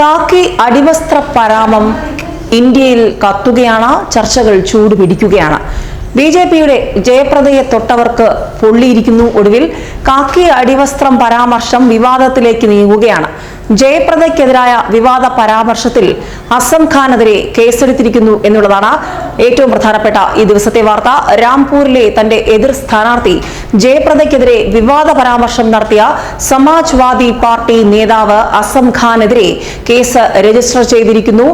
കാക്കി അടിവസ്ത്ര പരാമം ഇന്ത്യയിൽ കത്തുകയാണ് ചർച്ചകൾ ചൂടുപിടിക്കുകയാണ്. B J പിയുടെ ജയപ്രദയെ തൊട്ടവർക്ക് പൊള്ളിയിരിക്കുന്നു ഒടുവിൽ കാക്കി അടിവസ്ത്രം പരാമർശം വിവാദത്തിലേക്ക് നീങ്ങുകയാണ്. ജയപ്രദയ്ക്കെതിരായ വിവാദ പരാമർശത്തിൽ അസം ഖാനെതിരെ കേസെടുത്തിരിക്കുന്നു എന്നുള്ളതാണ് ഏറ്റവും പ്രധാനപ്പെട്ട ഈ ദിവസത്തെ വാർത്ത. രാംപൂരിലെ തന്റെ എതിർ സ്ഥാനാർത്ഥി ജയപ്രദയ്ക്കെതിരെ വിവാദ പരാമർശം നടത്തിയ സമാജ്വാദി പാർട്ടി നേതാവ് അസം ഖാനെതിരെ കേസ് രജിസ്റ്റർ ചെയ്തിരിക്കുന്നു.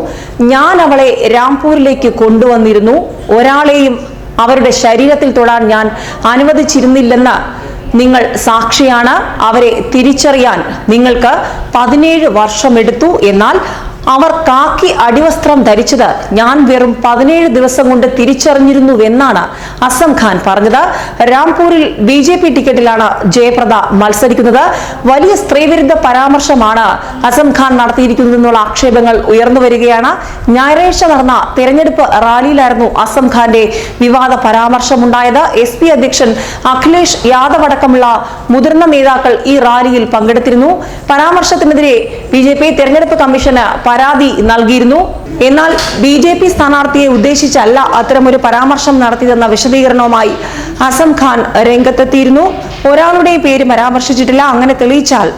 ഞാൻ അവളെ രാംപൂരിലേക്ക് കൊണ്ടുവന്നിരുന്നു. ഒരാളെയും അവരുടെ ശരീരത്തിൽ തൊടാൻ ഞാൻ അനുവദിച്ചിരുന്നില്ലെന്ന് നിങ്ങൾ സാക്ഷിയാണ്. അവരെ തിരിച്ചറിയാൻ നിങ്ങൾക്ക് പതിനേഴ് വർഷമെടുത്തു. എന്നാൽ അവർ കാക്കി അടിവസ്ത്രം ധരിച്ചത്. ഞാൻ വെറും പതിനേഴ് ദിവസം കൊണ്ട് തിരിച്ചറിഞ്ഞിരുന്നുവെന്നാണ് അസം ഖാൻ പറഞ്ഞത്. രാംപൂരിൽ ബി ജെ പി ടിക്കറ്റിലാണ് ജയപ്രദ മത്സരിക്കുന്നത്. വലിയ സ്ത്രീവിരുദ്ധ പരാമർശമാണ് അസം ഖാൻ നടത്തിയിരിക്കുന്നതെന്നുള്ള ആക്ഷേപങ്ങൾ ഉയർന്നു വരികയാണ്. ഞായറാഴ്ച നടന്ന തെരഞ്ഞെടുപ്പ് റാലിയിലായിരുന്നു അസം ഖാന്റെ വിവാദ പരാമർശമുണ്ടായത്. എസ് പി അധ്യക്ഷൻ അഖിലേഷ് യാദവ് അടക്കമുള്ള മുതിർന്ന നേതാക്കൾ ഈ റാലിയിൽ പങ്കെടുത്തിരുന്നു. പരാമർശത്തിനെതിരെ ബി ജെ പി തെരഞ്ഞെടുപ്പ് കമ്മീഷന് പരാതി നൽകിയിരുന്നു. എന്നാൽ ബി ജെ പി സ്ഥാനാർത്ഥിയെ ഉദ്ദേശിച്ചല്ല അത്തരമൊരു പരാമർശം നടത്തിയതെന്ന വിശദീകരണവുമായി അസം ഖാൻ രംഗത്തെത്തിയിരുന്നു. ഒരാളുടെ പേര് പരാമർശിച്ചിട്ടില്ല. അങ്ങനെ തെളിയിച്ചാൽ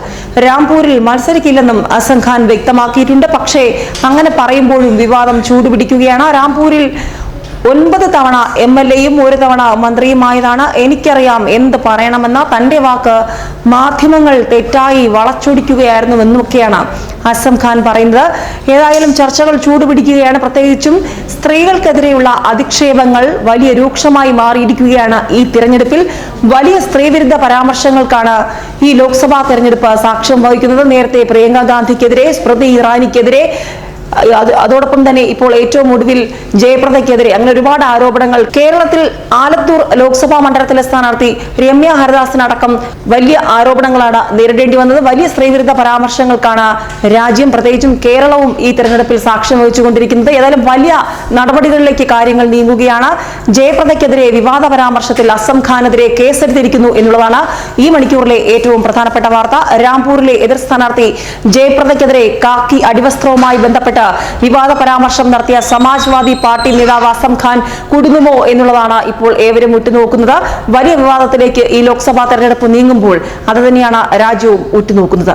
രാംപൂരിൽ മത്സരിക്കില്ലെന്നും അസം ഖാൻ വ്യക്തമാക്കിയിട്ടുണ്ട്. പക്ഷേ അങ്ങനെ പറയുമ്പോഴും വിവാദം ചൂടുപിടിക്കുകയാണ്. രാംപൂരിൽ ഒൻപത് തവണ എം എൽ എയും ഒരു തവണ മന്ത്രിയുമായതാണ് എനിക്കറിയാം എന്ത് പറയണമെന്ന തന്റെ വാക്ക് മാധ്യമങ്ങൾ തെറ്റായി വളച്ചൊടിക്കുകയായിരുന്നുവെന്നൊക്കെയാണ് അസം ഖാൻ പറയുന്നത്. ഏതായാലും ചർച്ചകൾ ചൂടുപിടിക്കുകയാണ്. പ്രത്യേകിച്ചും സ്ത്രീകൾക്കെതിരെയുള്ള അധിക്ഷേപങ്ങൾ വലിയ രൂക്ഷമായി മാറിയിരിക്കുകയാണ് ഈ തിരഞ്ഞെടുപ്പിൽ. വലിയ സ്ത്രീവിരുദ്ധ പരാമർശങ്ങൾക്കാണ് ഈ ലോക്സഭാ തെരഞ്ഞെടുപ്പ് സാക്ഷ്യം വഹിക്കുന്നത്. നേരത്തെ പ്രിയങ്ക ഗാന്ധിക്കെതിരെ സ്മൃതി ഇറാനിക്കെതിരെ അതോടൊപ്പം തന്നെ ഇപ്പോൾ ഏറ്റവും ഒടുവിൽ ജയപ്രദയ്ക്കെതിരെ അങ്ങനെ ഒരുപാട് ആരോപണങ്ങൾ കേരളത്തിൽ ആലത്തൂർ ലോക്സഭാ മണ്ഡലത്തിലെ സ്ഥാനാർത്ഥി രമ്യ ഹരിദാസിനടക്കം വലിയ ആരോപണങ്ങളാണ് നേരിടേണ്ടി വന്നത്. വലിയ സ്ത്രീവിരുദ്ധ പരാമർശങ്ങൾക്കാണ് രാജ്യം പ്രത്യേകിച്ചും കേരളവും ഈ തെരഞ്ഞെടുപ്പിൽ സാക്ഷ്യം വഹിച്ചുകൊണ്ടിരിക്കുന്നത്. ഏതായാലും വലിയ നടപടികളിലേക്ക് കാര്യങ്ങൾ നീങ്ങുകയാണ്. ജയപ്രദയ്ക്കെതിരെ വിവാദ പരാമർശത്തിൽ അസം ഖാനെതിരെ കേസെടുത്തിരിക്കുന്നു എന്നുള്ളതാണ് ഈ മണിക്കൂറിലെ ഏറ്റവും പ്രധാനപ്പെട്ട വാർത്ത. രാംപൂരിലെ എതിർ സ്ഥാനാർത്ഥി ജയപ്രദയ്ക്കെതിരെ കാക്കി അടിവസ്ത്രവുമായി ബന്ധപ്പെട്ട് വിവാദ പരാമർശം നടത്തിയ സമാജ്വാദി പാർട്ടി നേതാവ് അസം ഖാൻ കുടുങ്ങുമോ എന്നുള്ളതാണ് ഇപ്പോൾ ഏവരും ഉറ്റുനോക്കുന്നത്. വലിയ വിവാദത്തിലേക്ക് ഈ ലോക്സഭാ തെരഞ്ഞെടുപ്പ് നീങ്ങുമ്പോൾ അത് തന്നെയാണ് രാജ്യവും ഉറ്റുനോക്കുന്നത്.